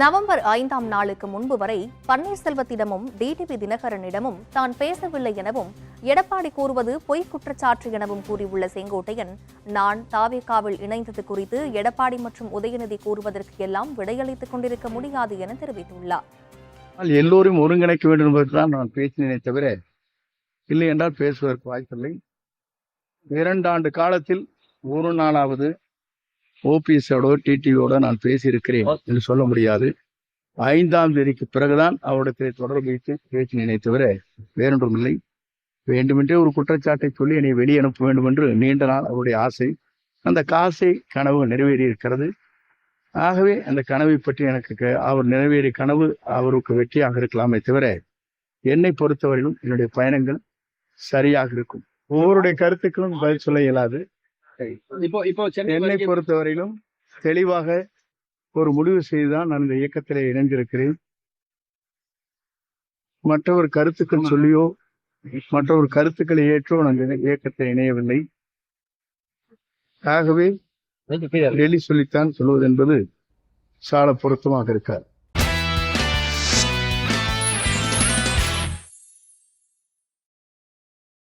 November ஐந்தாம் நாளுக்கு முன்பு வரை பன்னீர்செல்வத்திடமும் டிடிவி தினகரனிடமும் தான் பேசவில்லை எனவும் எடப்பாடி கூறுவது பொய் குற்றச்சாட்டு எனவும் கூறியுள்ள செங்கோட்டையன் நான் தாவேகாவில் இணைந்தது குறித்து எடப்பாடி மற்றும் உதயநிதி கூறுவதற்கு எல்லாம் விடையளித்துக் கொண்டிருக்க முடியாது என தெரிவித்துள்ளார். எல்லோரும் ஒருங்கிணைக்க வேண்டும் என்பதுதான் நான் பேசினேனே தவிர இல்லை என்றால் பேசுவதற்கு வாய்ப்பில்லை. இரண்டாண்டு காலத்தில் ஒரு நாளாவது ஓபிஎஸோட டிடிவியோட நான் பேசியிருக்கிறேன் என்று சொல்ல முடியாது. ஐந்தாம் தேதிக்கு பிறகுதான் அவரிடத்தில் தொடர்பு வைத்து பேசினேனே தவிர வேறொன்றும் இல்லை. வேண்டுமென்றே ஒரு குற்றச்சாட்டை சொல்லி என்னை வெளியே அனுப்ப வேண்டும் என்று நீண்ட நாள் அவருடைய ஆசை. அந்த காசை கனவு நிறைவேறி இருக்கிறது ஆகவே அந்த கனவை பற்றி எனக்கு அவர் நிறைவேறிய கனவு அவருக்கு வெற்றியாக இருக்கலாமே தவிர என்னை பொறுத்தவரையிலும் என்னுடைய பயணங்கள் சரியாக இருக்கும். ஒவ்வொருடைய கருத்துக்களும் பதில் சொல்ல இயலாது. இப்போ இப்போ என்னை பொறுத்தவரையிலும் தெளிவாக ஒரு முடிவு செய்துதான் நான் இந்த இயக்கத்திலே இணைந்திருக்கிறேன். மற்றவர் கருத்துக்கள் சொல்லியோ மற்றவர் கருத்துக்களை ஏற்றோ நான் இந்த இயக்கத்தில் இணையவில்லை. ஆகவே டெல்லி சொல்லித்தான் சொல்வது என்பது சால பொருத்தமாக இருக்காது.